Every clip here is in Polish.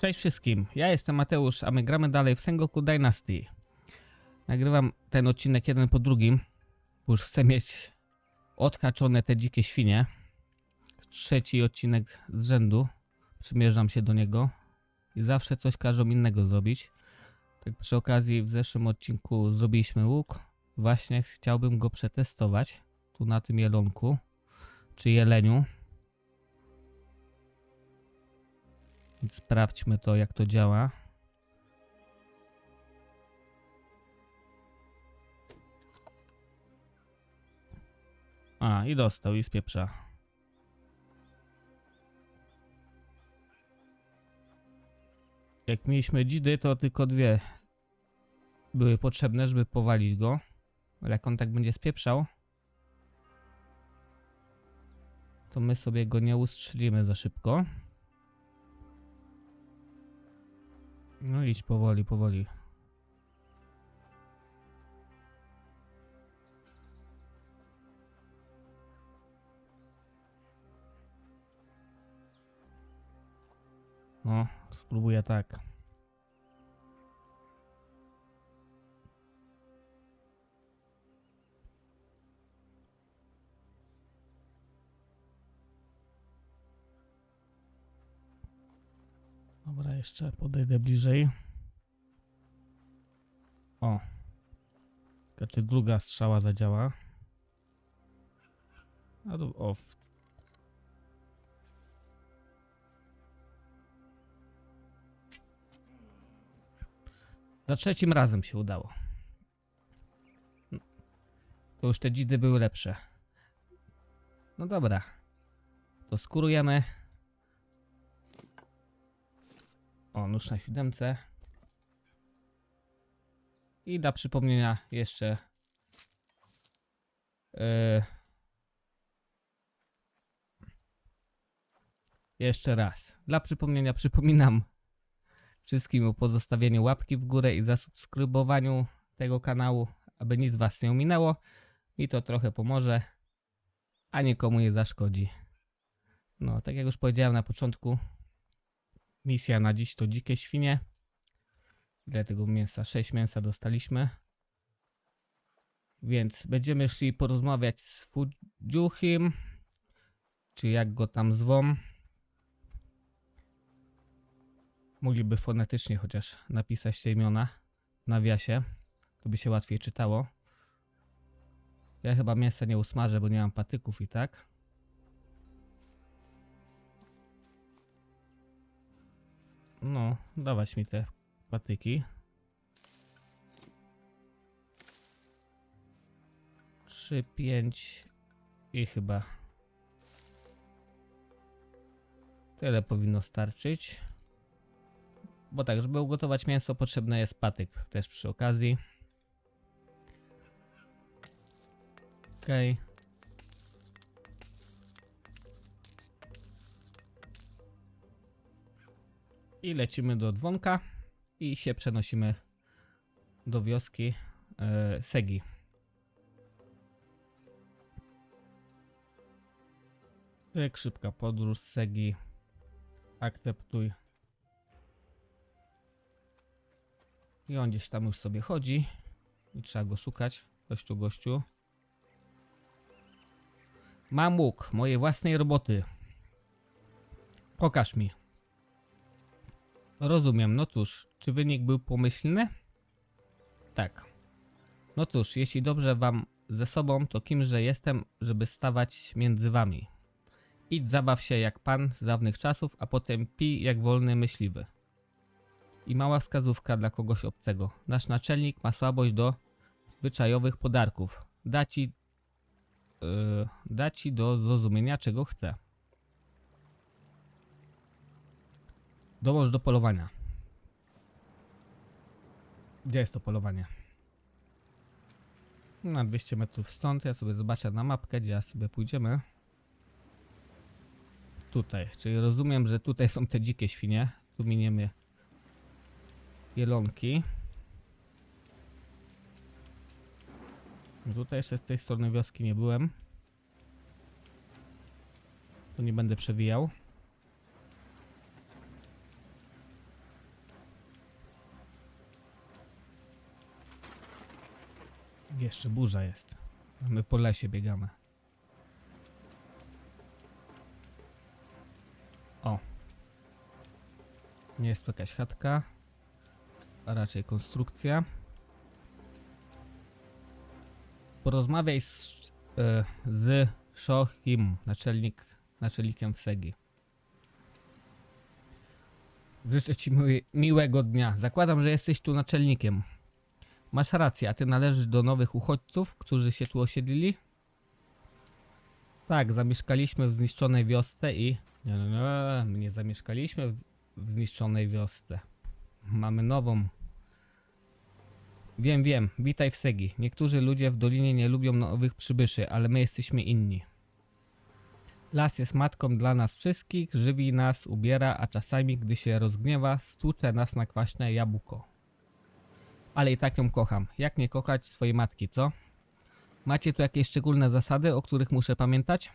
Cześć wszystkim, ja jestem Mateusz, a my gramy dalej w Sengoku Dynasty. Nagrywam ten odcinek jeden po drugim, bo już chcę mieć odhaczone te dzikie świnie. Trzeci odcinek z rzędu, przymierzam się do niego i zawsze coś każą innego zrobić. Tak przy okazji w zeszłym odcinku zrobiliśmy łuk, właśnie chciałbym go przetestować, tu na tym jelonku, czy jeleniu. Więc sprawdźmy to, jak to działa. A, i dostał, i z pieprza. Jak mieliśmy dzidy, to tylko dwie były potrzebne, żeby powalić go. Ale jak on tak będzie spieprzał, to my sobie go nie ustrzelimy za szybko. No idź powoli, powoli. No, spróbuję tak. Jeszcze podejdę bliżej. O. Czy druga strzała zadziała? A tu, o. w- Za trzecim razem się udało. To już te dzidy były lepsze. No dobra. To skurujemy. O, nóż na siódemce. I dla przypomnienia jeszcze yy, jeszcze raz. Dla przypomnienia przypominam wszystkim o pozostawieniu łapki w górę i zasubskrybowaniu tego kanału, aby nic was nie ominęło. Mi to trochę pomoże, a nikomu nie zaszkodzi. No, tak jak już powiedziałem na początku, Misja na dziś to dzikie świnie. Ile tego mięsa? 6 mięsa dostaliśmy. Więc będziemy szli porozmawiać z Fudziuchim. Czy jak go tam zwą. Mogliby fonetycznie chociaż napisać te imiona w nawiasie. To by się łatwiej czytało. Ja chyba mięsa nie usmażę, bo nie mam patyków i tak. No, dawać mi te patyki. Trzy, pięć i chyba tyle powinno starczyć. Bo tak, żeby ugotować mięso potrzebny jest patyk też przy okazji. Okej. I lecimy do dzwonka i się przenosimy do wioski e, Segi. Tak, szybka podróż Segi. Akceptuj. I on gdzieś tam już sobie chodzi. I trzeba go szukać. Gościu, gościu. Mam łuk mojej własnej roboty. Pokaż mi. Rozumiem, no cóż, czy wynik był pomyślny? Tak. No cóż, jeśli dobrze wam ze sobą, to kimże jestem, żeby stawać między wami. Idź zabaw się jak pan z dawnych czasów, a potem pij jak wolny myśliwy. I mała wskazówka dla kogoś obcego. Nasz naczelnik ma słabość do zwyczajowych podarków. Da ci, yy, da ci do zrozumienia, czego chce. Dołącz do polowania. Gdzie jest to polowanie? Na 200 metrów stąd. Ja sobie zobaczę na mapkę, gdzie ja sobie pójdziemy. Tutaj. Czyli rozumiem, że tutaj są te dzikie świnie. Tu miniemy jelonki. Tutaj jeszcze z tej strony wioski nie byłem. To nie będę przewijał. Jeszcze burza jest. My po lesie biegamy. O. Nie jest to jakaś chatka, a raczej konstrukcja. Porozmawiaj z, e, z Shohim, naczelnik, naczelnikiem Segi. Życzę ci miłego dnia. Zakładam, że jesteś tu naczelnikiem. Masz rację, a ty należysz do nowych uchodźców, którzy się tu osiedlili? Tak, zamieszkaliśmy w zniszczonej wiosce i... Nie, nie, nie, nie zamieszkaliśmy w, w zniszczonej wiosce. Mamy nową. Wiem, wiem, witaj w Segi. Niektórzy ludzie w dolinie nie lubią nowych przybyszy, ale my jesteśmy inni. Las jest matką dla nas wszystkich, żywi nas, ubiera, a czasami, gdy się rozgniewa, stłucze nas na kwaśne jabłko. Ale i tak ją kocham. Jak nie kochać swojej matki, co? Macie tu jakieś szczególne zasady, o których muszę pamiętać?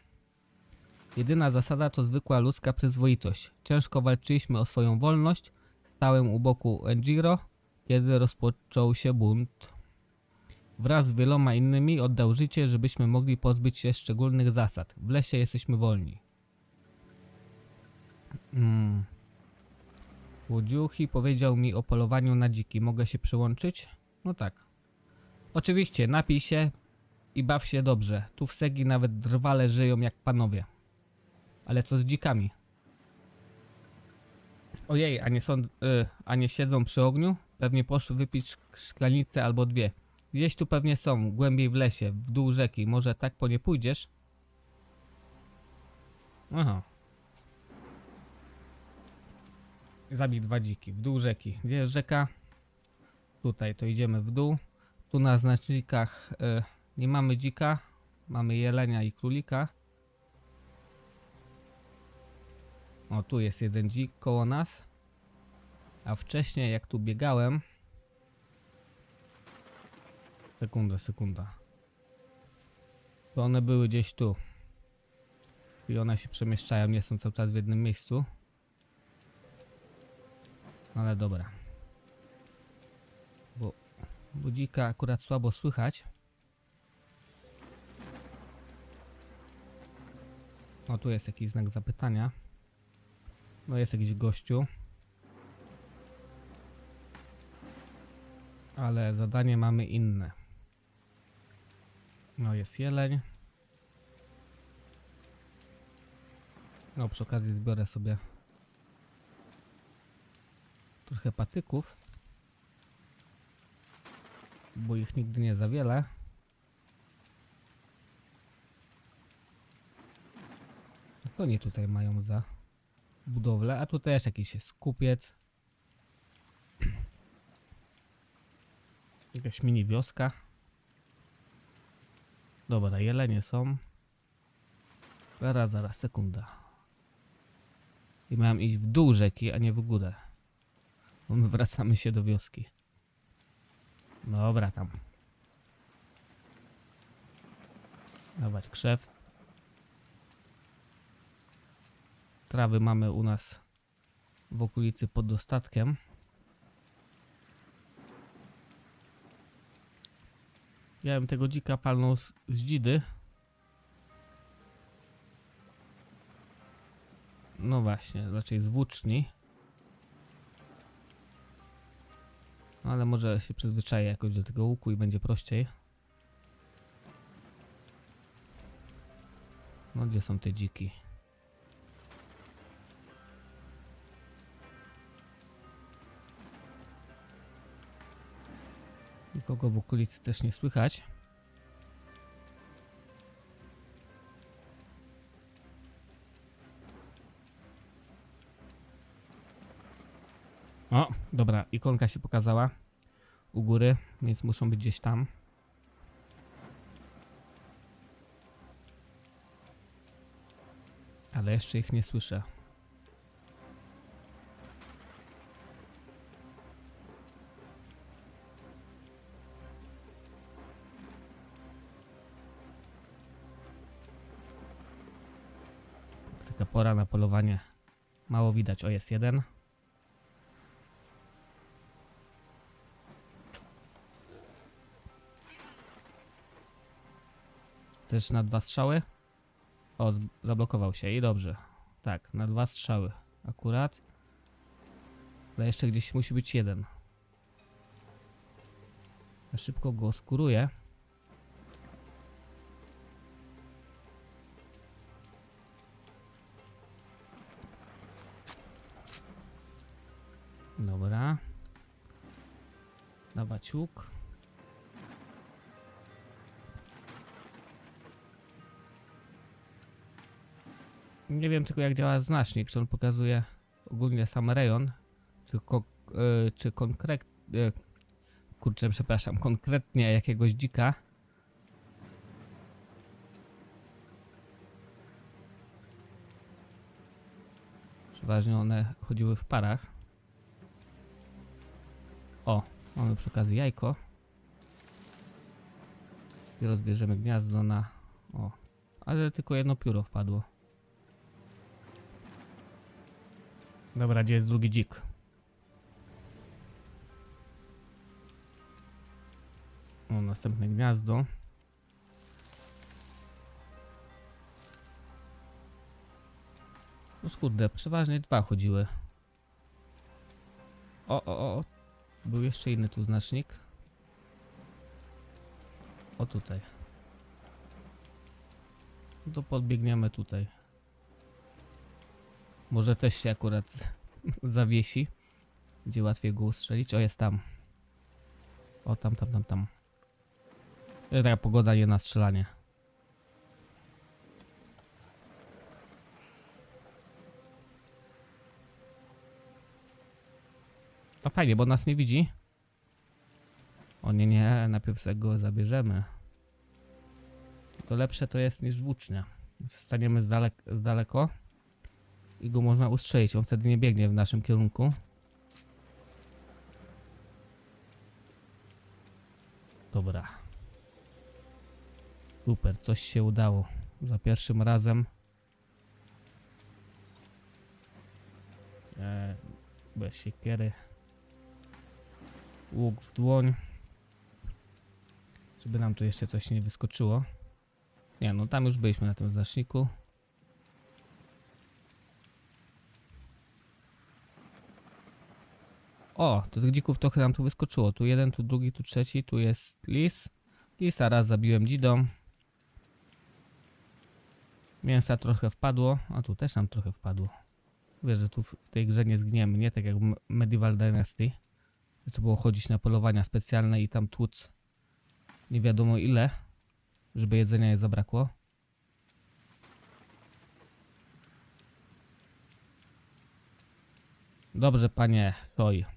Jedyna zasada to zwykła ludzka przyzwoitość. Ciężko walczyliśmy o swoją wolność. Stałem u boku Enjiro, kiedy rozpoczął się bunt. Wraz z wieloma innymi oddał życie, żebyśmy mogli pozbyć się szczególnych zasad. W lesie jesteśmy wolni. Mm. Łodziuchi powiedział mi o polowaniu na dziki. Mogę się przyłączyć? No tak. Oczywiście, napij się i baw się dobrze. Tu w Segi nawet drwale żyją jak panowie. Ale co z dzikami? Ojej, a nie są, y, a nie siedzą przy ogniu? Pewnie poszły wypić szk- szklanicę albo dwie. Gdzieś tu pewnie są, głębiej w lesie, w dół rzeki. Może tak po nie pójdziesz? Aha. Zabij dwa dziki. W dół rzeki. Gdzie jest rzeka? Tutaj, to idziemy w dół. Tu na znacznikach y, nie mamy dzika. Mamy jelenia i królika. O, tu jest jeden dzik koło nas. A wcześniej, jak tu biegałem. Sekunda, sekunda. To one były gdzieś tu. I one się przemieszczają, nie są cały czas w jednym miejscu. Ale dobra. Bo budzika akurat słabo słychać. O, tu jest jakiś znak zapytania. No jest jakiś gościu. Ale zadanie mamy inne. No jest jeleń. No przy okazji zbiorę sobie trochę patyków. Bo ich nigdy nie za wiele. Co oni tutaj mają za budowlę? A tu też jakiś jest kupiec. Jakaś mini wioska. Dobra, jelenie są. Zaraz, zaraz, sekunda. I miałem iść w dół rzeki, a nie w górę. Wracamy się do wioski. Dobra, tam. Dawać krzew. Trawy mamy u nas w okolicy pod dostatkiem. Ja bym tego dzika palnął z, z dzidy. No właśnie, raczej z włóczni. Ale może się przyzwyczaję jakoś do tego łuku i będzie prościej. No gdzie są te dziki? Nikogo w okolicy też nie słychać. Dobra, ikonka się pokazała u góry, więc muszą być gdzieś tam. Ale jeszcze ich nie słyszę. Taka pora na polowanie. Mało widać. O, jest jeden. Też na dwa strzały? O, zablokował się i dobrze. Tak, na dwa strzały. Akurat. Ale jeszcze gdzieś musi być jeden. Ja szybko go skuruję. Dobra. Dawać łuk. Nie wiem tylko jak działa znacznik, czy on pokazuje ogólnie sam rejon, czy, ko- e, czy. E, kurczę, przepraszam, konkretnie jakiegoś dzika. Przeważnie one chodziły w parach. O, mamy przy okazji jajko. I rozbierzemy gniazdo na... O, ale tylko jedno pióro wpadło. Dobra, gdzie jest drugi dzik? O, następne gniazdo. No skurde, przeważnie dwa chodziły. O, o, o. Był jeszcze inny tu znacznik. O tutaj. To podbiegniemy tutaj. Może też się akurat zawiesi. Gdzie łatwiej go ustrzelić. O, jest tam. O, tam, tam, tam, tam. Taka pogoda nie na strzelanie. To fajnie, bo nas nie widzi. O nie, nie, najpierw sobie go zabierzemy. To lepsze to jest niż włócznia. Staniemy z, dalek z daleko i go można ustrzelić. On wtedy nie biegnie w naszym kierunku. Dobra. Super, coś się udało. Za pierwszym razem. E, bez siekiery. Łuk w dłoń. Żeby nam tu jeszcze coś nie wyskoczyło. Nie, no tam już byliśmy na tym znaczniku. O, to tych dzików trochę nam tu wyskoczyło. Tu jeden, tu drugi, tu trzeci, tu jest lis. Lisa raz zabiłem dzidą. Mięsa trochę wpadło, a tu też nam trochę wpadło. Wiesz, że tu w tej grze nie zgniemy, nie tak jak w Medieval Dynasty. Trzeba było chodzić na polowania specjalne i tam tłuc nie wiadomo ile, żeby jedzenia nie zabrakło. Dobrze, panie Choj.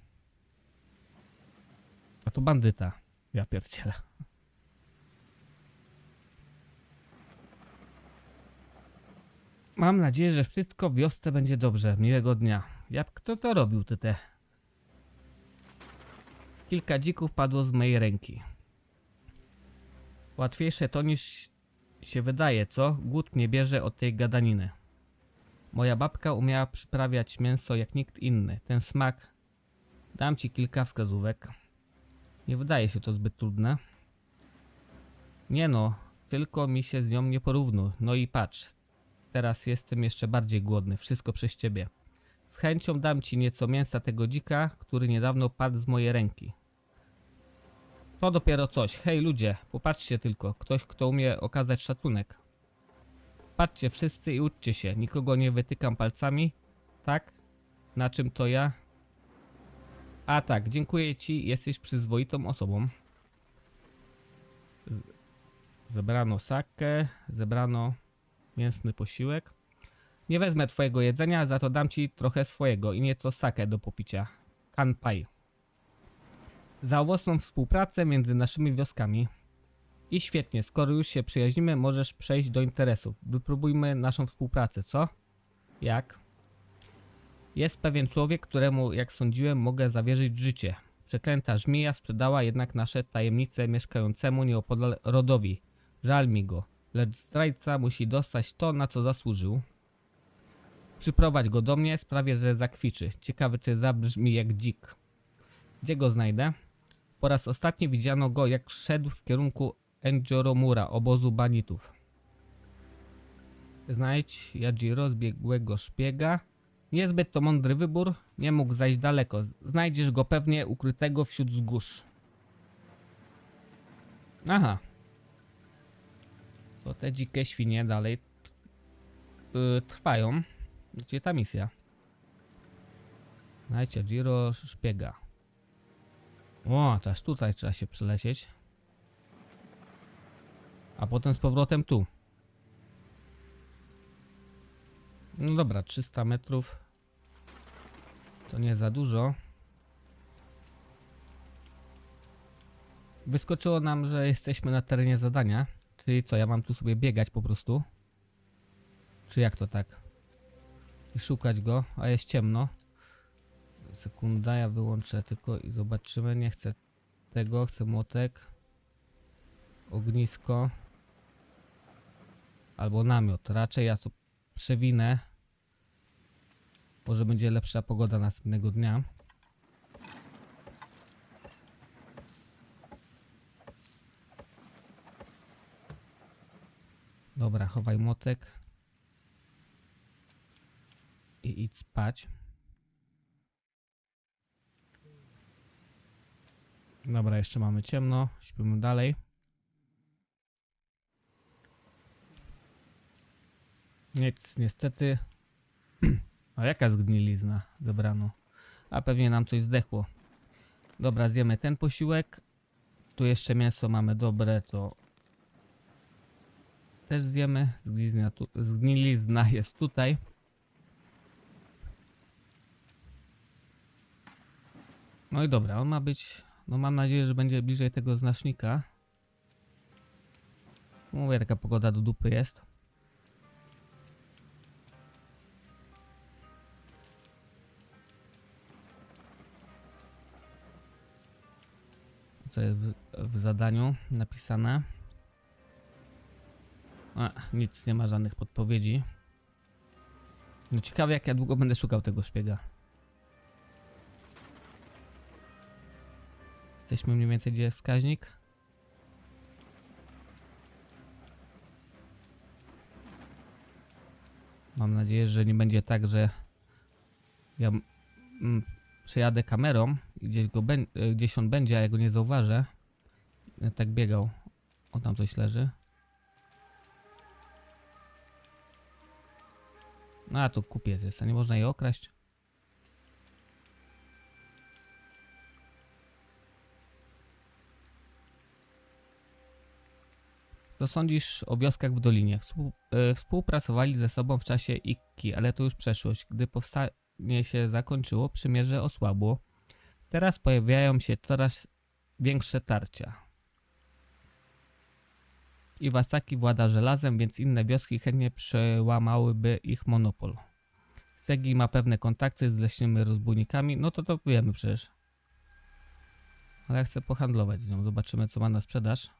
A to bandyta. Ja pierdzielę. Mam nadzieję, że wszystko w wiosce będzie dobrze. Miłego dnia. Jak kto to robił, ty te? Kilka dzików padło z mojej ręki. Łatwiejsze to niż się wydaje, co? Głód nie bierze od tej gadaniny. Moja babka umiała przyprawiać mięso jak nikt inny. Ten smak. Dam ci kilka wskazówek. Nie wydaje się to zbyt trudne. Nie no, tylko mi się z nią nie porównuj. No i patrz. Teraz jestem jeszcze bardziej głodny. Wszystko przez ciebie. Z chęcią dam ci nieco mięsa tego dzika, który niedawno padł z mojej ręki. To dopiero coś. Hej ludzie, popatrzcie tylko. Ktoś, kto umie okazać szacunek. Patrzcie wszyscy i uczcie się. Nikogo nie wytykam palcami. Tak? Na czym to ja? A tak, dziękuję ci. Jesteś przyzwoitą osobą. Zebrano sakę, zebrano mięsny posiłek. Nie wezmę twojego jedzenia, za to dam ci trochę swojego i nieco sakę do popicia. Kanpai. Za owocną współpracę między naszymi wioskami. I świetnie, skoro już się przyjaźnimy, możesz przejść do interesów. Wypróbujmy naszą współpracę, co? Jak? Jest pewien człowiek, któremu, jak sądziłem, mogę zawierzyć życie. Przeklęta żmija sprzedała jednak nasze tajemnice mieszkającemu nieopodal rodowi. Żal mi go, lecz zdrajca musi dostać to, na co zasłużył. Przyprowadź go do mnie, sprawię, że zakwiczy. Ciekawy, czy zabrzmi jak dzik. Gdzie go znajdę? Po raz ostatni widziano go, jak szedł w kierunku Enjoromura, obozu banitów. Znajdź Yajiro zbiegłego szpiega. Niezbyt to mądry wybór, nie mógł zajść daleko. Znajdziesz go pewnie ukrytego wśród wzgórz. Aha. To te dzikie świnie dalej y, trwają. Gdzie ta misja? Znajdź Yajiro szpiega. O, też tutaj trzeba się przelecieć. A potem z powrotem tu. No dobra, 300 metrów. To nie za dużo. Wyskoczyło nam, że jesteśmy na terenie zadania. Czyli co, ja mam tu sobie biegać po prostu? Czy jak to tak? I szukać go, a jest ciemno. Sekunda, ja wyłączę tylko i zobaczymy. Nie chcę tego, chcę młotek. Ognisko. Albo namiot. Raczej ja przewinę. Może będzie lepsza pogoda następnego dnia. Dobra, chowaj młotek. I idź spać. Dobra, jeszcze mamy ciemno. Śpimy dalej. Nic, niestety. A jaka zgnilizna zebrano? A pewnie nam coś zdechło. Dobra, zjemy ten posiłek. Tu jeszcze mięso mamy dobre, to też zjemy. Zgnilizna, tu, zgnilizna jest tutaj. No i dobra, on ma być. No mam nadzieję, że będzie bliżej tego znacznika. Mówię, taka pogoda do dupy jest. Co jest w, w zadaniu napisane? A, nic, nie ma żadnych podpowiedzi. No ciekawe jak ja długo będę szukał tego szpiega. Jesteśmy mniej więcej gdzie jest wskaźnik. Mam nadzieję, że nie będzie tak, że ja przejadę kamerą i gdzieś, go e, gdzieś on będzie, a ja go nie zauważę. Ja tak biegał. O tam coś leży. No a tu kupiec jest, a nie można jej okraść. Co sądzisz o wioskach w Dolinie? E, współpracowali ze sobą w czasie Ikki, ale to już przeszłość. Gdy powstanie się zakończyło, przymierze osłabło. Teraz pojawiają się coraz większe tarcia. Iwasaki włada żelazem, więc inne wioski chętnie przełamałyby ich monopol. Segi ma pewne kontakty z leśnymi rozbójnikami, no to to wiemy przecież. Ale ja chcę pohandlować z nią, zobaczymy co ma na sprzedaż.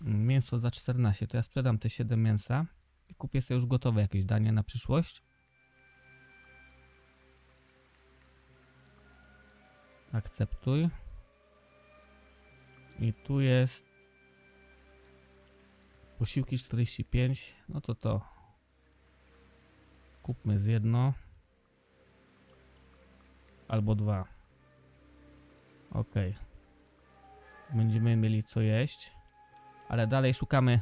Mięso za 14, to ja sprzedam te 7 mięsa i kupię sobie już gotowe jakieś danie na przyszłość. Akceptuj. I tu jest posiłki 45, no to to kupmy z jedno albo dwa. Ok. Będziemy mieli co jeść. Ale dalej szukamy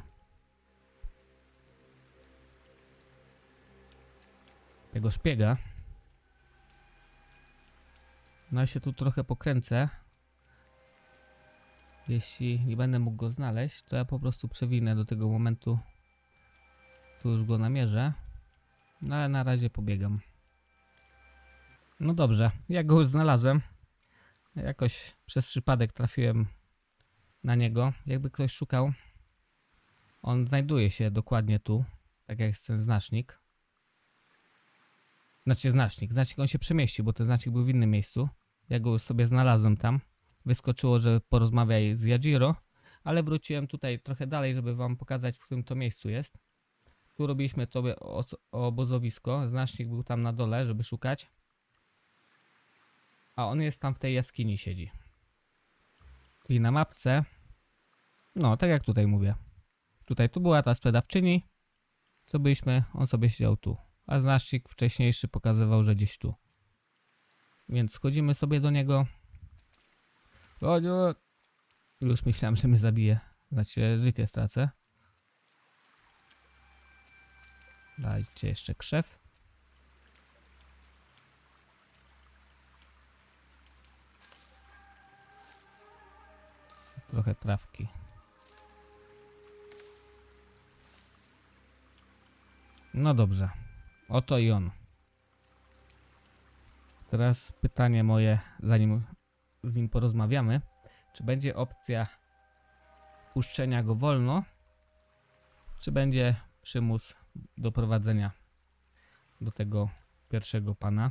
tego szpiega. No ja się tu trochę pokręcę. Jeśli nie będę mógł go znaleźć, to ja po prostu przewinę do tego momentu. Tu już go namierzę. No ale na razie pobiegam. No dobrze, ja go już znalazłem. Jakoś przez przypadek trafiłem na niego. Jakby ktoś szukał, on znajduje się dokładnie tu, tak jak jest ten znacznik. Znaczy znacznik, znacznik on się przemieścił, bo ten znacznik był w innym miejscu. Ja go już sobie znalazłem tam. Wyskoczyło, że porozmawiaj z Yajiro, ale wróciłem tutaj trochę dalej, żeby wam pokazać, w którym to miejscu jest. Tu robiliśmy to obozowisko, znacznik był tam na dole, żeby szukać. A on jest tam w tej jaskini siedzi. Czyli na mapce. No, tak jak tutaj mówię. Tutaj tu była ta sprzedawczyni. Co byliśmy, on sobie siedział tu. A znacznik wcześniejszy pokazywał, że gdzieś tu. Więc wchodzimy sobie do niego. Chodź. Już myślałem, że mnie zabije. Znaczy, życie stracę. Dajcie jeszcze krzew. Trochę trawki. No dobrze. Oto i on. Teraz pytanie moje, zanim z nim porozmawiamy. Czy będzie opcja puszczenia go wolno, czy będzie przymus doprowadzenia do tego pierwszego pana?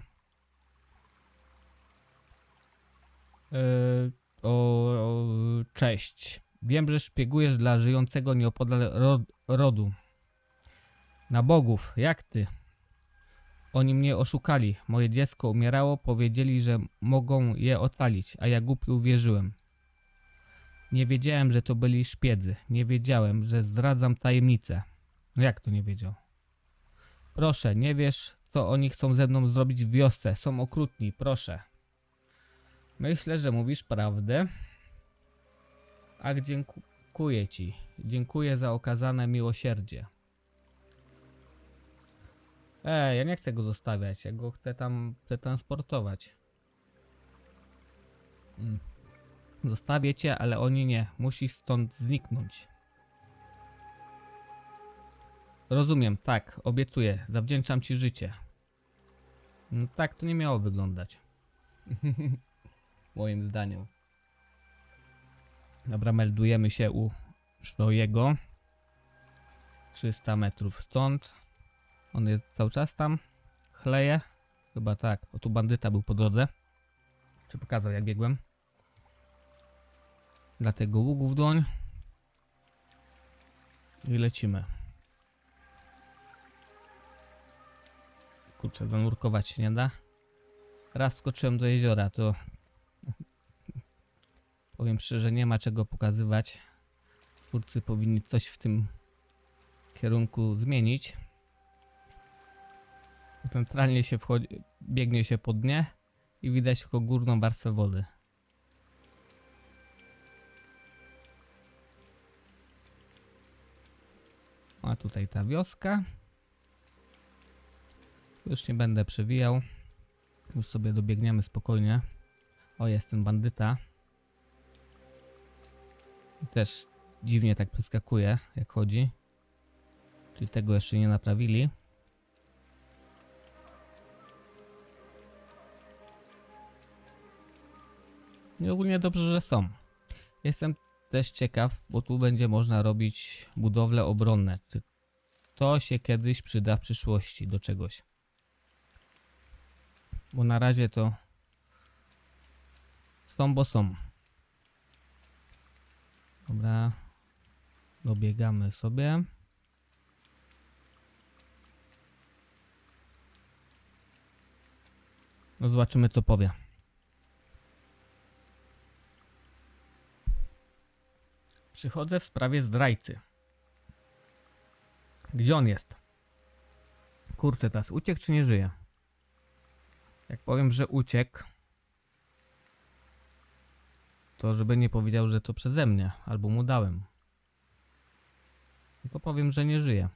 Yy, o, o, cześć. Wiem, że szpiegujesz dla żyjącego nieopodal ro, rodu. Na bogów, jak ty? Oni mnie oszukali. Moje dziecko umierało, powiedzieli, że mogą je ocalić, a ja głupio uwierzyłem. Nie wiedziałem, że to byli szpiedzy. Nie wiedziałem, że zdradzam tajemnicę. No jak to nie wiedział? Proszę, nie wiesz, co oni chcą ze mną zrobić w wiosce. Są okrutni, proszę. Myślę, że mówisz prawdę. Ach, dziękuję ci. Dziękuję za okazane miłosierdzie. Ej, ja nie chcę go zostawiać. Ja go chcę tam przetransportować. Mm. Zostawię cię, ale oni nie. Musisz stąd zniknąć. Rozumiem, tak, obiecuję. Zawdzięczam ci życie. No tak to nie miało wyglądać. Moim zdaniem. Dobra, meldujemy się u Szrojego. 300 metrów stąd. On jest cały czas tam. Chleje. Chyba tak. O tu bandyta był po drodze. Czy pokazał jak biegłem. Dlatego łuku w dłoń. I lecimy. Kurczę, zanurkować się nie da. Raz wskoczyłem do jeziora, to powiem szczerze, nie ma czego pokazywać. Twórcy powinni coś w tym kierunku zmienić. Centralnie się wchodzi, biegnie się po dnie i widać tylko górną warstwę wody. A tutaj ta wioska. Już nie będę przewijał. Już sobie dobiegniemy spokojnie. O, jest ten bandyta. Też dziwnie tak przeskakuje, jak chodzi. Czyli tego jeszcze nie naprawili. I ogólnie dobrze, że są. Jestem też ciekaw, bo tu będzie można robić budowle obronne. Czy to się kiedyś przyda w przyszłości do czegoś? Bo na razie to są, bo są. Dobra. Dobiegamy sobie. No zobaczymy co powie. Przychodzę w sprawie zdrajcy. Gdzie on jest? Kurczę, teraz uciekł czy nie żyje? Jak powiem, że uciekł, to żeby nie powiedział, że to przeze mnie, albo mu dałem. To powiem, że nie żyje.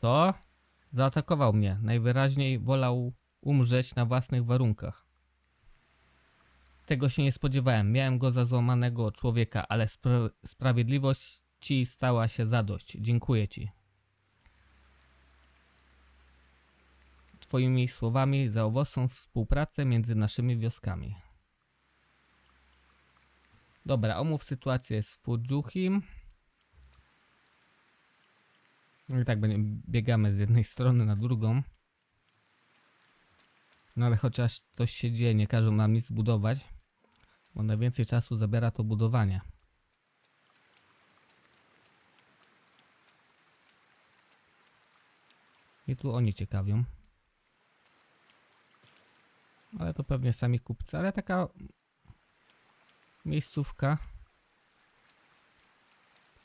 To? Zaatakował mnie. Najwyraźniej wolał umrzeć na własnych warunkach. Tego się nie spodziewałem. Miałem go za złamanego człowieka, ale spra sprawiedliwość ci stała się zadość. Dziękuję ci. Twoimi słowami za owocną współpracę między naszymi wioskami. Dobra, omów sytuację z Fudżuchim. No i tak biegamy z jednej strony na drugą. No ale chociaż coś się dzieje, nie każą nam nic budować. Bo najwięcej czasu zabiera to budowanie. I tu oni ciekawią. Ale to pewnie sami kupcy, ale taka miejscówka.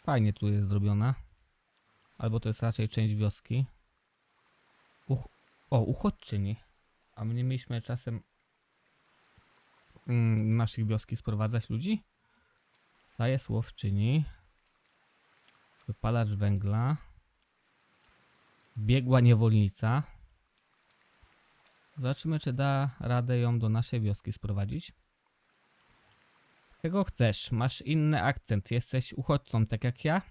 Fajnie tu jest zrobiona. Albo to jest raczej część wioski. Uch o, uchodźczyni. A my nie mieliśmy czasem naszych wioski sprowadzać ludzi? Ta jest łowczyni. Wypalacz węgla. Biegła niewolnica. Zobaczymy, czy da radę ją do naszej wioski sprowadzić. Czego chcesz? Masz inny akcent. Jesteś uchodźcą, tak jak ja?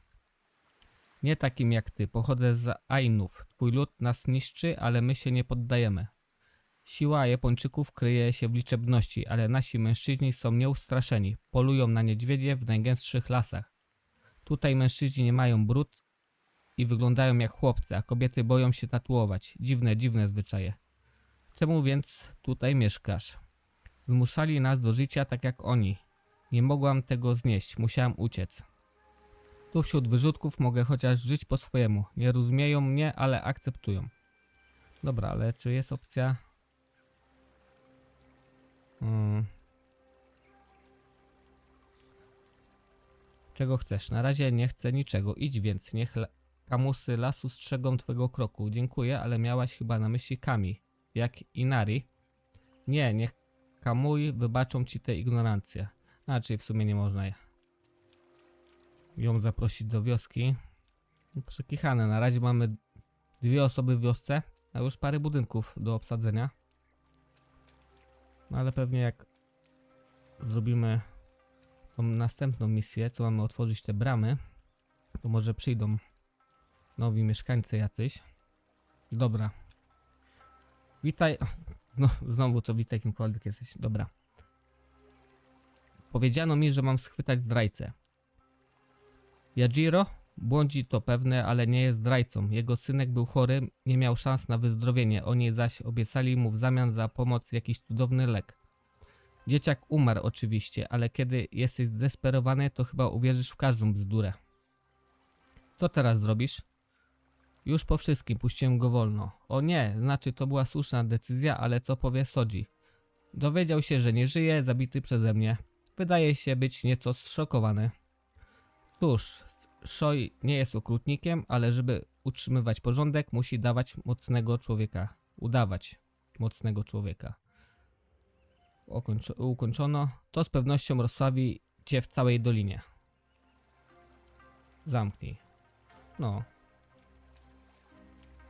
Nie takim jak ty. Pochodzę z Ainów. Twój lud nas niszczy, ale my się nie poddajemy. Siła Japończyków kryje się w liczebności, ale nasi mężczyźni są nieustraszeni. Polują na niedźwiedzie w najgęstszych lasach. Tutaj mężczyźni nie mają brud i wyglądają jak chłopcy, a kobiety boją się tatuować. Dziwne, dziwne zwyczaje. Czemu więc tutaj mieszkasz? Zmuszali nas do życia tak jak oni. Nie mogłam tego znieść, musiałam uciec. Tu wśród wyrzutków mogę chociaż żyć po swojemu. Nie rozumieją mnie, ale akceptują. Dobra, ale czy jest opcja... Hmm. Czego chcesz? Na razie nie chcę niczego. Idź więc, niech la- kamusy lasu strzegą twego kroku. Dziękuję, ale miałaś chyba na myśli Kami. Jak Inari? Nie, niech Kamuj wybaczą ci tę ignorancję. A, czyli w sumie nie można ją zaprosić do wioski. Przekichane. Na razie mamy dwie osoby w wiosce, a już parę budynków do obsadzenia. No ale pewnie jak zrobimy tą następną misję, co mamy otworzyć te bramy, to może przyjdą nowi mieszkańcy jacyś. Dobra. Witaj. No, znowu to witaj kimkolwiek jesteś. Dobra. Powiedziano mi, że mam schwytać zdrajcę. Yajiro? Błądzi to pewne, ale nie jest zdrajcą. Jego synek był chory, nie miał szans na wyzdrowienie. Oni zaś obiecali mu w zamian za pomoc jakiś cudowny lek. Dzieciak umarł oczywiście, ale kiedy jesteś zdesperowany, to chyba uwierzysz w każdą bzdurę. Co teraz zrobisz? Już po wszystkim, puściłem go wolno. O nie, znaczy to była słuszna decyzja, ale co powie Sodzi? Dowiedział się, że nie żyje, zabity przeze mnie. Wydaje się być nieco zszokowany. Cóż, Szoj nie jest okrutnikiem, ale żeby utrzymywać porządek, musi dawać mocnego człowieka. Udawać mocnego człowieka. Ukończono. To z pewnością rozsławi cię w całej dolinie. Zamknij. No.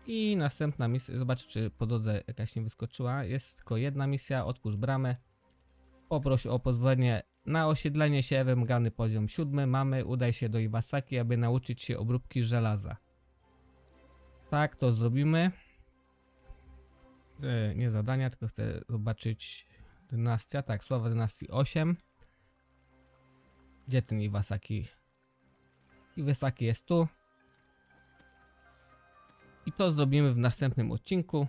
I następna misja. Zobacz, czy po drodze jakaś nie wyskoczyła. Jest tylko jedna misja. Otwórz bramę. Poproś o pozwolenie na osiedlenie się wymagany poziom siódmy. Mamy, udaj się do Iwasaki, aby nauczyć się obróbki żelaza. Tak, to zrobimy. E, nie zadania, tylko chcę zobaczyć dynastia. Tak, sława dynastii 8. Gdzie ten Iwasaki? Iwasaki jest tu. I to zrobimy w następnym odcinku.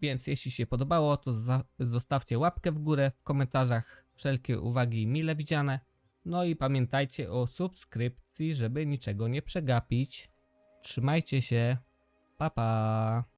Więc jeśli się podobało, to zostawcie łapkę w górę, w komentarzach wszelkie uwagi mile widziane. No i pamiętajcie o subskrypcji, żeby niczego nie przegapić. Trzymajcie się. Pa pa.